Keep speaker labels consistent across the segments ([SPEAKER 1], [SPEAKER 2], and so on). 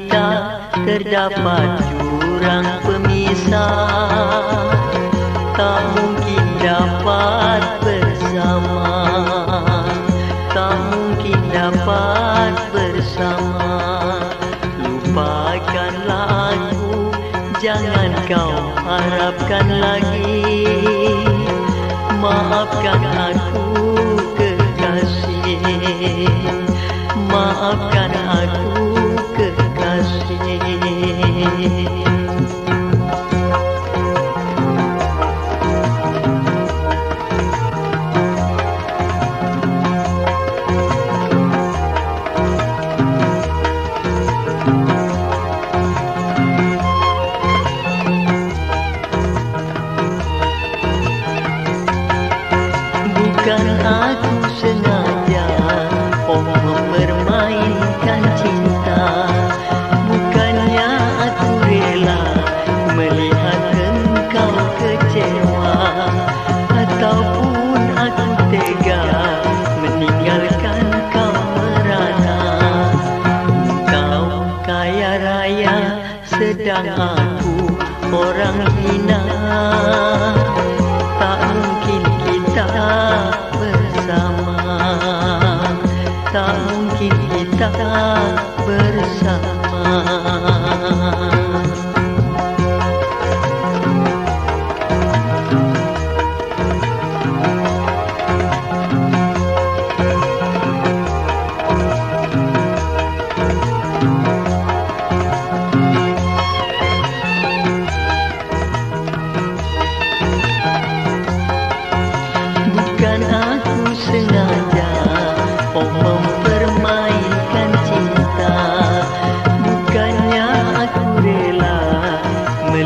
[SPEAKER 1] terdapat jurang pemisah. Tak mungkin dapat bersama. Tak mungkin dapat bersama. Lupakanlah aku jangan kau harapkan lagi. Maafkan aku kekasih. Maafkan aku Bukan aku sengaja Oh mempermainkan cinta. Bukannya aku rela Melihat engkau kecewa. Ataupun aku tega Meninggalkan kau merana Kau kaya raya Sedang aku orang hina. Tak mungkin kita kita bersama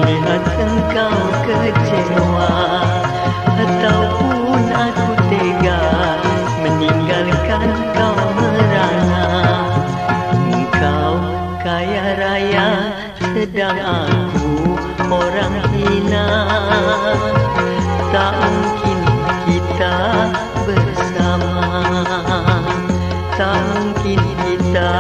[SPEAKER 1] Melihat engkau kecewa Ataupun aku tega Meninggalkan kau merana. Engkau kaya raya Sedang aku orang hina. Tak mungkin kita bersama. Tak mungkin kita